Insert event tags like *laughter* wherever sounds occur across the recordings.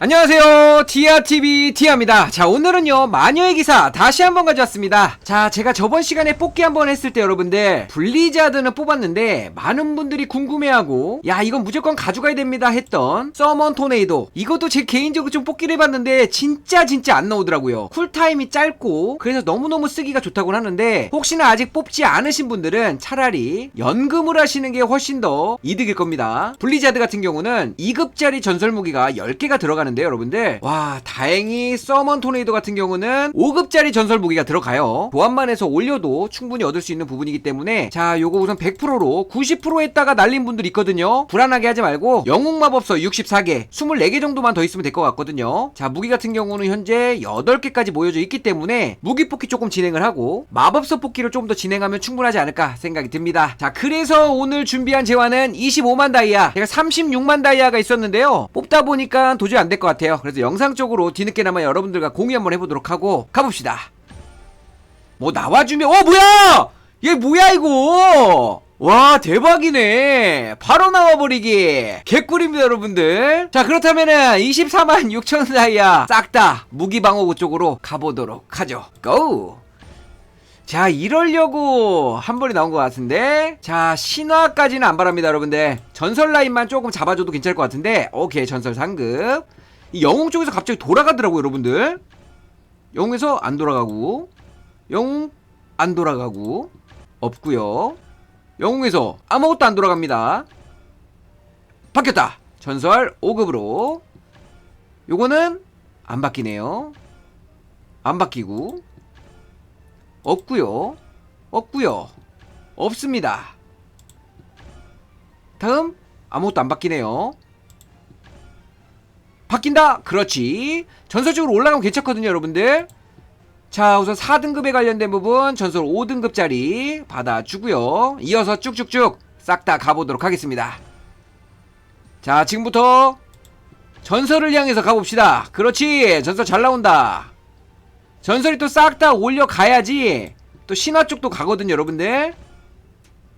안녕하세요. 디아TV 디아입니다. 자 오늘은요 마녀의 기사 다시 한번 가져왔습니다. 자 제가 저번 시간에 뽑기 한번 했을 때 여러분들 블리자드는 뽑았는데 많은 분들이 궁금해하고 야 이건 무조건 가져가야 됩니다 했던 서먼 토네이도. 이것도 제 개인적으로 좀 뽑기를 해봤는데 진짜 진짜 안 나오더라고요. 쿨타임이 짧고 그래서 너무너무 쓰기가 좋다고 하는데 혹시나 아직 뽑지 않으신 분들은 차라리 연금을 하시는 게 훨씬 더 이득일 겁니다. 블리자드 같은 경우는 2급짜리 전설 무기가 10개가 들어가는 데 여러분들. 와 다행히 서먼 토네이도 같은 경우는 5급짜리 전설 무기가 들어가요. 보안만 해서 올려도 충분히 얻을 수 있는 부분이기 때문에 자 요거 우선 100%로 90% 했다가 날린 분들 있거든요. 불안하게 하지 말고 영웅 마법서 64개 24개 정도만 더 있으면 될 것 같거든요. 자 무기 같은 경우는 현재 8개까지 모여져 있기 때문에 무기 뽑기 조금 진행을 하고 마법서 뽑기를 좀 더 진행하면 충분하지 않을까 생각이 듭니다. 자 그래서 오늘 준비한 재화는 25만 다이아 제가 36만 다이아가 있었는데요. 뽑다 보니까 도저히 안될 것 같아요. 그래서 영상적으로 뒤늦게나마 여러분들과 공유 한번 해보도록 하고 가봅시다. 뭐 나와주면 어 뭐야! 얘 뭐야 이거? 와 대박이네. 바로 나와버리기. 개꿀입니다 여러분들. 자 그렇다면은 24만 6천 다이아 싹 다 무기방어구 쪽으로 가보도록 하죠. 고! 자 이러려고 한 번에 나온 것 같은데? 자 신화까지는 안 바랍니다 여러분들. 전설 라인만 조금 잡아줘도 괜찮을 것 같은데? 오케이 전설 상급 이 영웅 쪽에서 갑자기 돌아가더라고요 여러분들. 영웅에서 안 돌아가고 영웅 안 돌아가고 없고요. 영웅에서 아무것도 안 돌아갑니다. 바뀌었다. 전설 5급으로. 요거는 안 바뀌네요. 안 바뀌고 없고요. 없고요. 없습니다. 다음 아무것도 안 바뀌네요 바뀐다. 그렇지. 전설적으로 올라가면 괜찮거든요 여러분들. 자 우선 4등급에 관련된 부분 전설 5등급짜리 받아주고요. 이어서 쭉쭉쭉 싹 다 가보도록 하겠습니다. 자 지금부터 전설을 향해서 가봅시다. 그렇지. 전설 잘 나온다. 전설이 또 싹 다 올려가야지 또 신화 쪽도 가거든요 여러분들.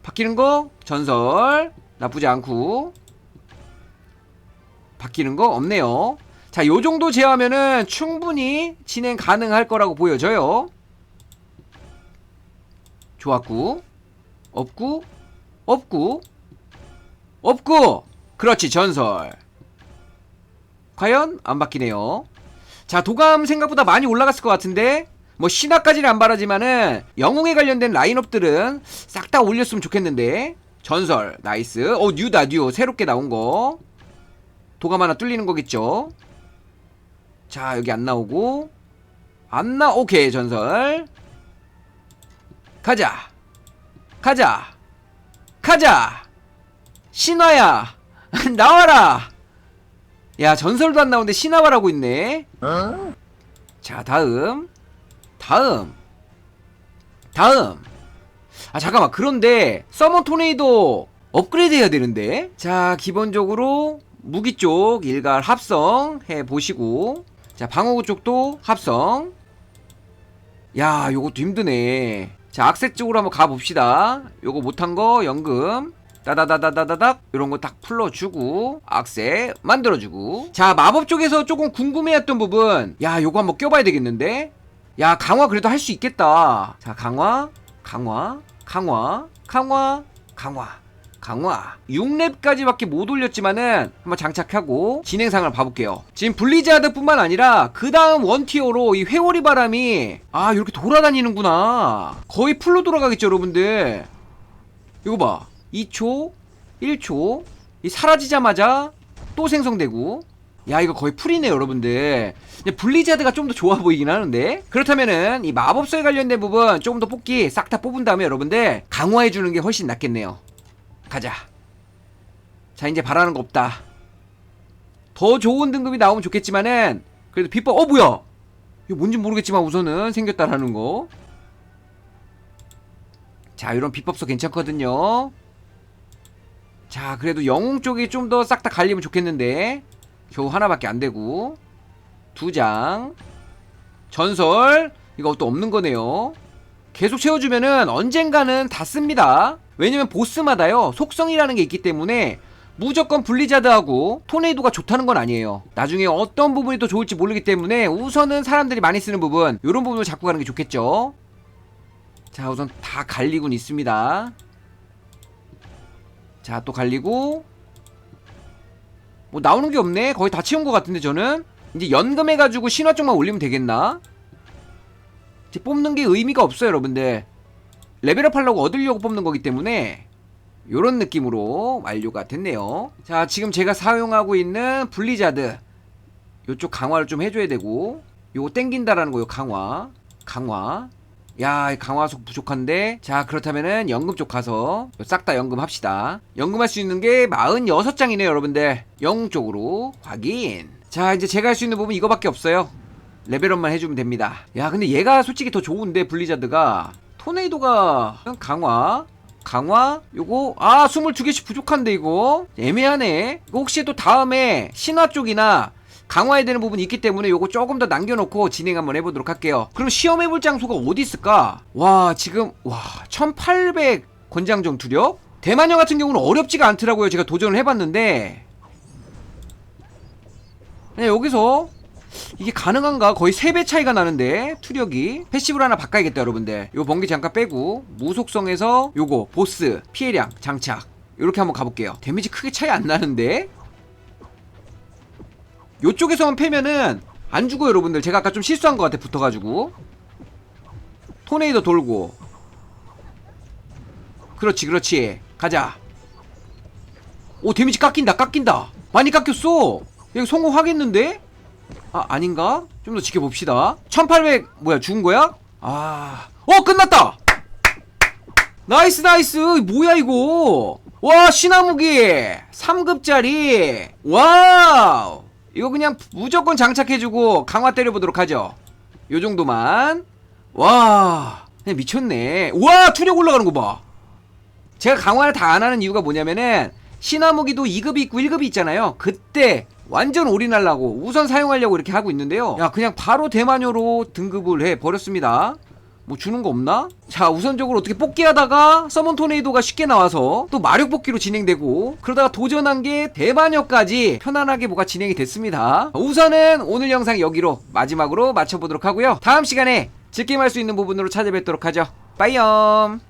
바뀌는 거 전설 나쁘지 않고 바뀌는 거 없네요. 자 요 정도 제하면은 충분히 진행 가능할 거라고 보여져요. 좋았고 없고 없고 없고. 그렇지 전설. 과연 안 바뀌네요. 자 도감 생각보다 많이 올라갔을 것 같은데 뭐 신화까지는 안 바라지만은 영웅에 관련된 라인업들은 싹 다 올렸으면 좋겠는데. 전설 나이스. 어 뉴다 뉴. 새롭게 나온 거 도감 하나 뚫리는 거겠죠? 자 여기 안 나오고. 안 나 오케이 전설. 가자. 가자. 가자. 신화야. *laughs* 나와라. 야 전설도 안 나오는데 신화화라고 있네. 자 다음. 다음. 다음. 아 잠깐만. 그런데 서머 토네이도 업그레이드 해야 되는데. 자 기본적으로 무기 쪽 일갈 합성 해 보시고. 자 방어구 쪽도 합성. 야 요것도 힘드네. 자 악세 쪽으로 한번 가봅시다. 요거 못한 거 연금. 따다다다다다닥. 이런 거 딱 풀러주고 악세 만들어주고. 자 마법 쪽에서 조금 궁금해했던 부분. 야 요거 한번 껴봐야 되겠는데? 야 강화 그래도 할 수 있겠다. 자 강화 강화 강화 강화 강화 강화. 6렙까지밖에 못 올렸지만은 한번 장착하고 진행상을 봐볼게요. 지금 블리자드 뿐만 아니라 그 다음 원티어로 이 회오리 바람이 아 이렇게 돌아다니는구나. 거의 풀로 돌아가겠죠 여러분들. 이거 봐. 2초 1초 이 사라지자마자 또 생성되고. 야 이거 거의 풀이네 여러분들. 블리자드가 좀 더 좋아 보이긴 하는데? 그렇다면은 이 마법서에 관련된 부분 조금 더 뽑기 싹 다 뽑은 다음에 여러분들 강화해주는 게 훨씬 낫겠네요 가자 자 이제 바라는 거 없다 더 좋은 등급이 나오면 좋겠지만은 그래도 비법 어 뭐야 이거 뭔지 모르겠지만 우선은 생겼다라는 거 자, 이런 비법서 괜찮거든요. 자, 그래도 영웅 쪽이 좀 더 싹 다 갈리면 좋겠는데. 겨우 하나밖에 안 되고. 두 장. 전설. 이거 또 없는 거네요. 계속 채워주면은 언젠가는 다 씁니다. 왜냐면 보스마다요. 속성이라는 게 있기 때문에 무조건 블리자드하고 토네이도가 좋다는 건 아니에요. 나중에 어떤 부분이 더 좋을지 모르기 때문에 우선은 사람들이 많이 쓰는 부분, 이런 부분을 잡고 가는 게 좋겠죠. 자, 우선 다 갈리곤 있습니다. 자, 또 갈리고. 뭐 나오는 게 없네. 거의 다 채운 것 같은데 저는. 이제 연금해가지고 신화 쪽만 올리면 되겠나? 뽑는 게 의미가 없어요, 여러분들. 레벨업 하려고 얻으려고 뽑는 거기 때문에 요런 느낌으로 완료가 됐네요. 자, 지금 제가 사용하고 있는 블리자드 요쪽 강화를 좀 해줘야 되고 요거 땡긴다라는 거요 강화 강화 야, 이 강화속 부족한데. 자, 그렇다면은 연금 쪽 가서 싹 다 연금 합시다. 연금할 수 있는 게 46장이네요, 여러분들. 영웅 쪽으로 확인. 자, 이제 제가 할 수 있는 부분 이거밖에 없어요. 레벨업만 해주면 됩니다. 야, 근데 얘가 솔직히 더 좋은데, 블리자드가. 토네이도가 강화. 강화? 요거? 아 22개씩 부족한데 이거? 애매하네. 이거 혹시 또 다음에 신화 쪽이나 강화해야 되는 부분이 있기 때문에 요거 조금 더 남겨놓고 진행 한번 해보도록 할게요. 그럼 시험해볼 장소가 어디 있을까? 와 지금 와 1800 권장정 투력 대만형 같은 경우는 어렵지가 않더라고요. 제가 도전을 해봤는데. 네, 여기서 이게 가능한가? 거의 3배 차이가 나는데 투력이. 패시브를 하나 바꿔야겠다 여러분들. 요 번개 잠깐 빼고 무속성에서 요거 보스 피해량 장착. 요렇게 한번 가볼게요. 데미지 크게 차이 안 나는데? 요쪽에서만 패면은 안 죽어 여러분들. 제가 아까 좀 실수한 것 같아 붙어가지고. 토네이도 돌고. 그렇지 그렇지. 가자. 오 데미지 깎인다 깎인다. 많이 깎였어. 여기 성공하겠는데? 아 아닌가? 좀 더 지켜봅시다. 1800 뭐야 죽은 거야? 아... 어 끝났다! 나이스 나이스! 뭐야 이거? 와 신화무기! 3급짜리! 와우! 이거 그냥 무조건 장착해주고 강화 때려보도록 하죠. 요 정도만. 와 그냥 미쳤네. 와 투력 올라가는 거봐. 제가 강화를 다 안 하는 이유가 뭐냐면은 신화무기도 2급이 있고 1급이 있잖아요. 그때 완전 올인하려고 우선 사용하려고 이렇게 하고 있는데요. 야 그냥 바로 대마녀로 등급을 해 버렸습니다. 뭐 주는 거 없나? 자 우선적으로 어떻게 뽑기 하다가 서먼 토네이도가 쉽게 나와서 또 마력 뽑기로 진행되고 그러다가 도전한 게 대마녀까지 편안하게 뭐가 진행이 됐습니다. 우선은 오늘 영상 여기로 마지막으로 마쳐보도록 하고요. 다음 시간에 즐김 할 수 있는 부분으로 찾아뵙도록 하죠. 빠이염